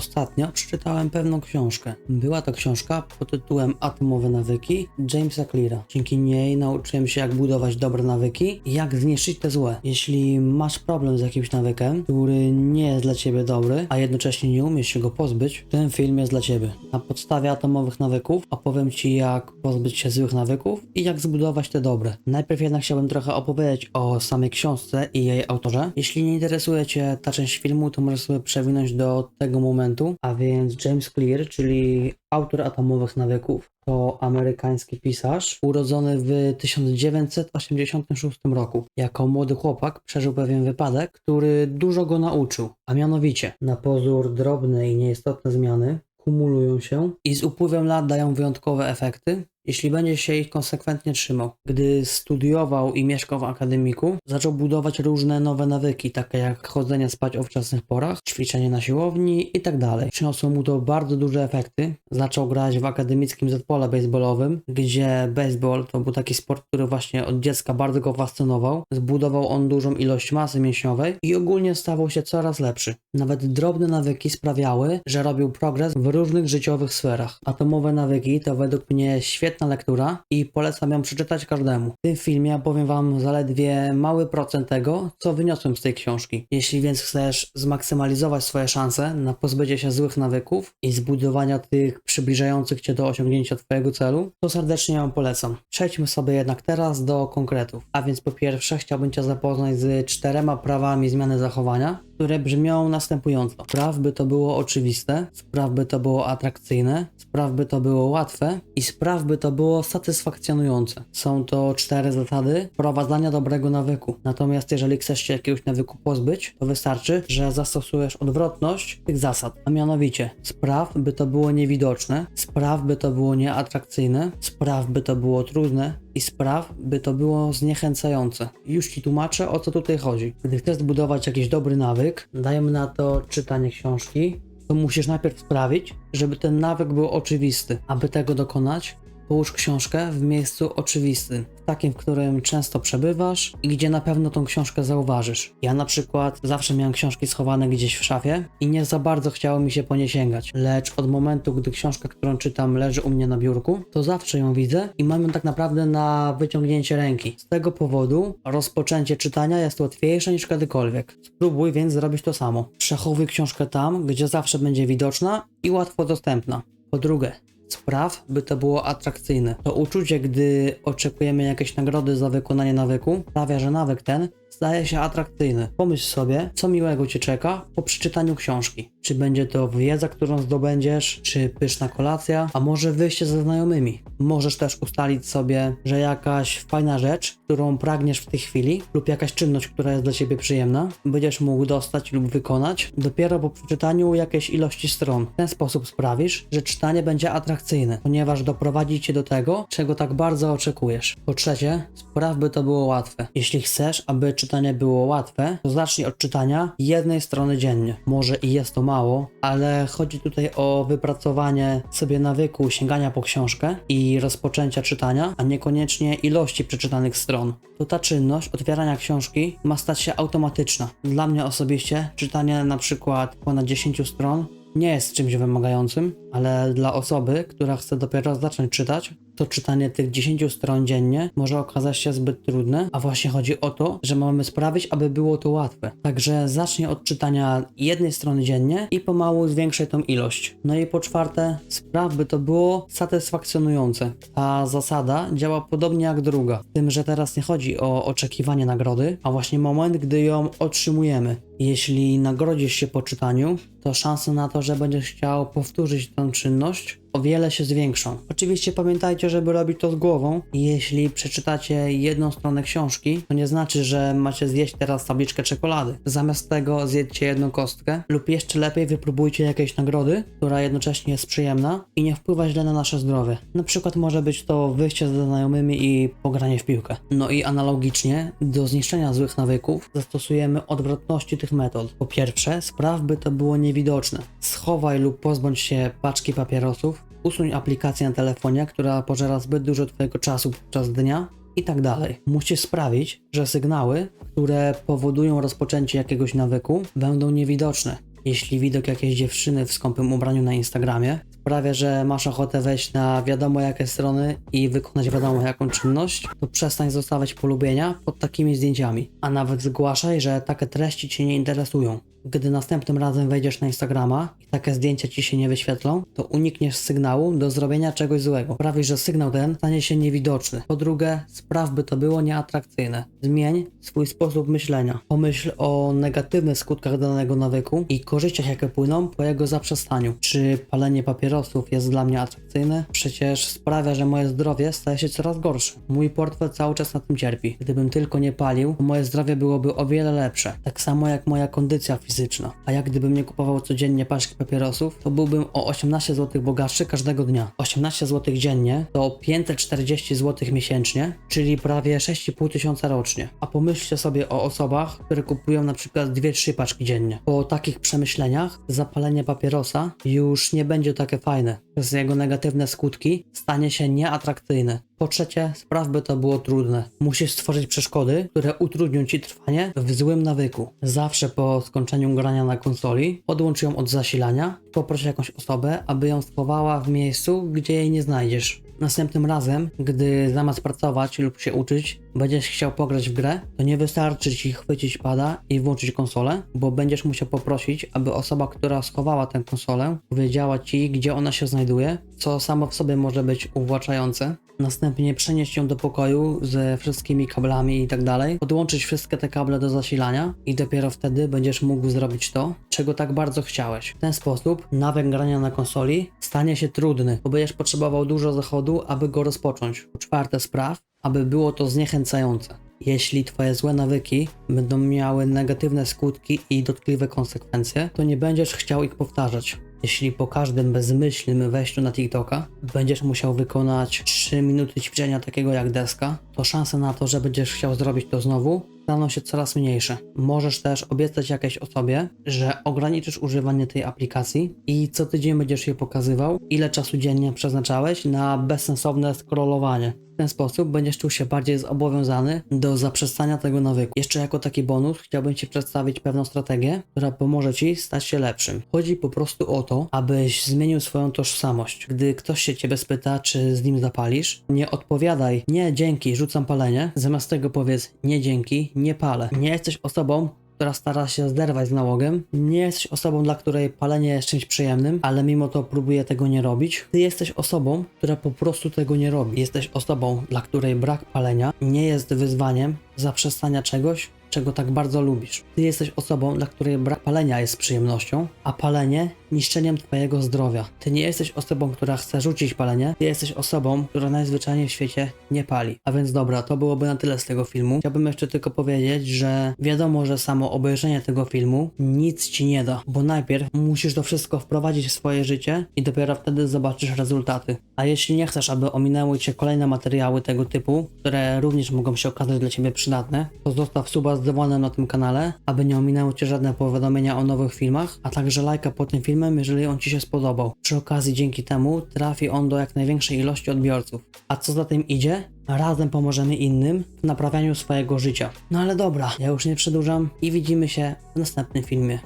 Ostatnio przeczytałem pewną książkę. Była to książka pod tytułem Atomowe nawyki Jamesa Cleara. Dzięki niej nauczyłem się jak budować dobre nawyki i jak zniszczyć te złe. Jeśli masz problem z jakimś nawykiem, który nie jest dla ciebie dobry, a jednocześnie nie umiesz się go pozbyć, ten film jest dla ciebie. Na podstawie atomowych nawyków opowiem ci jak pozbyć się złych nawyków i jak zbudować te dobre. Najpierw jednak chciałbym trochę opowiedzieć o samej książce i jej autorze. Jeśli nie interesuje cię ta część filmu, to możesz sobie przewinąć do tego momentu, a więc James Clear, czyli autor atomowych nawyków, to amerykański pisarz, urodzony w 1986 roku. Jako młody chłopak przeżył pewien wypadek, który dużo go nauczył, a mianowicie na pozór drobne i nieistotne zmiany kumulują się i z upływem lat dają wyjątkowe efekty, jeśli będzie się ich konsekwentnie trzymał. Gdy studiował i mieszkał w akademiku, zaczął budować różne nowe nawyki, takie jak chodzenie spać o wczesnych porach, ćwiczenie na siłowni itd. Przyniosło mu to bardzo duże efekty. Zaczął grać w akademickim zespole baseballowym, gdzie baseball to był taki sport, który właśnie od dziecka bardzo go fascynował. Zbudował on dużą ilość masy mięśniowej i ogólnie stawał się coraz lepszy. Nawet drobne nawyki sprawiały, że robił progres w różnych życiowych sferach. Atomowe nawyki to według mnie świetna lektura i polecam ją przeczytać każdemu. W tym filmie opowiem Wam zaledwie mały procent tego, co wyniosłem z tej książki. Jeśli więc chcesz zmaksymalizować swoje szanse na pozbycie się złych nawyków i zbudowania tych przybliżających Cię do osiągnięcia Twojego celu, to serdecznie ją polecam. Przejdźmy sobie jednak teraz do konkretów. A więc po pierwsze chciałbym Cię zapoznać z czterema prawami zmiany zachowania, które brzmią następująco. Spraw by to było oczywiste, spraw by to było atrakcyjne, spraw by to było łatwe i spraw by to było satysfakcjonujące. Są to cztery zasady wprowadzania dobrego nawyku. Natomiast jeżeli chcesz się jakiegoś nawyku pozbyć, to wystarczy, że zastosujesz odwrotność tych zasad. A mianowicie, spraw by to było niewidoczne, spraw by to było nieatrakcyjne, spraw by to było trudne, i spraw, by to było zniechęcające. Już Ci tłumaczę, o co tutaj chodzi. Gdy chcesz zbudować jakiś dobry nawyk, dajemy na to czytanie książki, to musisz najpierw sprawić, żeby ten nawyk był oczywisty. Aby tego dokonać, połóż książkę w miejscu oczywistym, takim, w którym często przebywasz i gdzie na pewno tą książkę zauważysz. Ja na przykład zawsze miałem książki schowane gdzieś w szafie i nie za bardzo chciało mi się po nie sięgać, lecz od momentu, gdy książka, którą czytam, leży u mnie na biurku, to zawsze ją widzę i mam ją tak naprawdę na wyciągnięcie ręki. Z tego powodu rozpoczęcie czytania jest łatwiejsze niż kiedykolwiek. Spróbuj więc zrobić to samo. Przechowuj książkę tam, gdzie zawsze będzie widoczna i łatwo dostępna. Po drugie, spraw, by to było atrakcyjne. To uczucie, gdy oczekujemy jakiejś nagrody za wykonanie nawyku, sprawia, że nawyk ten staje się atrakcyjny. Pomyśl sobie, co miłego Cię czeka po przeczytaniu książki. Czy będzie to wiedza, którą zdobędziesz, czy pyszna kolacja, a może wyjście ze znajomymi. Możesz też ustalić sobie, że jakaś fajna rzecz, którą pragniesz w tej chwili, lub jakaś czynność, która jest dla Ciebie przyjemna, będziesz mógł dostać lub wykonać dopiero po przeczytaniu jakiejś ilości stron. W ten sposób sprawisz, że czytanie będzie atrakcyjne, ponieważ doprowadzi Cię do tego, czego tak bardzo oczekujesz. Po trzecie, spraw by to było łatwe. Jeśli chcesz, aby czytanie było łatwe, to zacznij od czytania jednej strony dziennie. Może i jest to mało, ale chodzi tutaj o wypracowanie sobie nawyku sięgania po książkę i rozpoczęcia czytania, a niekoniecznie ilości przeczytanych stron. To ta czynność otwierania książki ma stać się automatyczna. Dla mnie osobiście czytanie na przykład ponad 10 stron nie jest czymś wymagającym, ale dla osoby, która chce dopiero zacząć czytać, to czytanie tych 10 stron dziennie może okazać się zbyt trudne, a właśnie chodzi o to, że mamy sprawić, aby było to łatwe. Także zacznij od czytania jednej strony dziennie i pomału zwiększaj tą ilość. No i po czwarte, spraw, by to było satysfakcjonujące. Ta zasada działa podobnie jak druga, tym, że teraz nie chodzi o oczekiwanie nagrody, a właśnie moment, gdy ją otrzymujemy. Jeśli nagrodzisz się po czytaniu, to szanse na to, że będziesz chciał powtórzyć tę czynność, o wiele się zwiększą. Oczywiście pamiętajcie, żeby robić to z głową. Jeśli przeczytacie jedną stronę książki, to nie znaczy, że macie zjeść teraz tabliczkę czekolady. Zamiast tego zjedźcie jedną kostkę lub jeszcze lepiej wypróbujcie jakieś nagrody, która jednocześnie jest przyjemna i nie wpływa źle na nasze zdrowie. Na przykład może być to wyjście ze znajomymi i pogranie w piłkę. No i analogicznie do zniszczenia złych nawyków zastosujemy odwrotności tych metod. Po pierwsze, spraw by to było niewidoczne. Schowaj lub pozbądź się paczki papierosów, usuń aplikację na telefonie, która pożera zbyt dużo Twojego czasu podczas dnia i tak dalej. Musisz sprawić, że sygnały, które powodują rozpoczęcie jakiegoś nawyku, będą niewidoczne. Jeśli widok jakiejś dziewczyny w skąpym ubraniu na Instagramie sprawia, że masz ochotę wejść na wiadomo jakie strony i wykonać wiadomo jaką czynność, to przestań zostawiać polubienia pod takimi zdjęciami, a nawet zgłaszaj, że takie treści Cię nie interesują. Gdy następnym razem wejdziesz na Instagrama i takie zdjęcia Ci się nie wyświetlą, to unikniesz sygnału do zrobienia czegoś złego. Sprawisz, że sygnał ten stanie się niewidoczny. Po drugie, spraw by to było nieatrakcyjne. Zmień swój sposób myślenia. Pomyśl o negatywnych skutkach danego nawyku i korzyściach, jakie płyną po jego zaprzestaniu. Czy palenie papierosów jest dla mnie atrakcyjne? Przecież sprawia, że moje zdrowie staje się coraz gorsze. Mój portfel cały czas na tym cierpi. Gdybym tylko nie palił, moje zdrowie byłoby o wiele lepsze. Tak samo jak moja kondycja fizyczna. A jak gdybym nie kupował codziennie paczki papierosów, to byłbym o 18 zł bogatszy każdego dnia. 18 zł dziennie to 540 zł miesięcznie, czyli prawie 6,5 tysiąca rocznie. A pomyślcie sobie o osobach, które kupują na przykład 2-3 paczki dziennie. Po takich przemyśleniach zapalenie papierosa już nie będzie takie fajne. Przez jego negatywne skutki stanie się nieatrakcyjne. Po trzecie, spraw by to było trudne. Musisz stworzyć przeszkody, które utrudnią ci trwanie w złym nawyku. Zawsze po skończeniu grania na konsoli odłącz ją od zasilania, poproś jakąś osobę, aby ją schowała w miejscu, gdzie jej nie znajdziesz. Następnym razem, gdy zamiast pracować lub się uczyć, będziesz chciał pograć w grę, to nie wystarczy ci chwycić pada i włączyć konsolę, bo będziesz musiał poprosić, aby osoba, która schowała tę konsolę, powiedziała ci, gdzie ona się znajduje, co samo w sobie może być uwłaczające. Następnie przenieść ją do pokoju ze wszystkimi kablami i tak dalej, podłączyć wszystkie te kable do zasilania i dopiero wtedy będziesz mógł zrobić to, czego tak bardzo chciałeś. W ten sposób nawyk grania na konsoli stanie się trudny, bo będziesz potrzebował dużo zachodu, aby go rozpocząć. Po czwarte spraw, aby było to zniechęcające. Jeśli Twoje złe nawyki będą miały negatywne skutki i dotkliwe konsekwencje, to nie będziesz chciał ich powtarzać. Jeśli po każdym bezmyślnym wejściu na TikToka będziesz musiał wykonać 3 minuty ćwiczenia takiego jak deska, to szanse na to, że będziesz chciał zrobić to znowu, staną się coraz mniejsze. Możesz też obiecać jakiejś osobie, że ograniczysz używanie tej aplikacji i co tydzień będziesz je pokazywał, ile czasu dziennie przeznaczałeś na bezsensowne scrollowanie. W ten sposób będziesz czuł się bardziej zobowiązany do zaprzestania tego nawyku. Jeszcze jako taki bonus chciałbym Ci przedstawić pewną strategię, która pomoże Ci stać się lepszym. Chodzi po prostu o to, abyś zmienił swoją tożsamość. Gdy ktoś się Ciebie spyta, czy z nim zapalisz, nie odpowiadaj, nie dzięki, rzucam palenie, zamiast tego powiedz nie dzięki, nie palę. Nie jesteś osobą, która stara się zderwać z nałogiem. Nie jesteś osobą, dla której palenie jest czymś przyjemnym, ale mimo to próbuje tego nie robić. Ty jesteś osobą, która po prostu tego nie robi. Jesteś osobą, dla której brak palenia nie jest wyzwaniem zaprzestania czegoś, czego tak bardzo lubisz. Ty jesteś osobą, dla której brak palenia jest przyjemnością, a palenie niszczeniem twojego zdrowia. Ty nie jesteś osobą, która chce rzucić palenie, ty jesteś osobą, która najzwyczajniej w świecie nie pali. A więc dobra, to byłoby na tyle z tego filmu. Chciałbym jeszcze tylko powiedzieć, że wiadomo, że samo obejrzenie tego filmu nic ci nie da, bo najpierw musisz to wszystko wprowadzić w swoje życie i dopiero wtedy zobaczysz rezultaty. A jeśli nie chcesz, aby ominęły cię kolejne materiały tego typu, które również mogą się okazać dla ciebie przydatne, to zostaw suba z dzwonem na tym kanale, aby nie ominęły cię żadne powiadomienia o nowych filmach, a także lajka pod tym filmem, jeżeli on ci się spodobał. Przy okazji dzięki temu trafi on do jak największej ilości odbiorców. A co za tym idzie? Razem pomożemy innym w naprawianiu swojego życia. No ale dobra, ja już nie przedłużam i widzimy się w następnym filmie.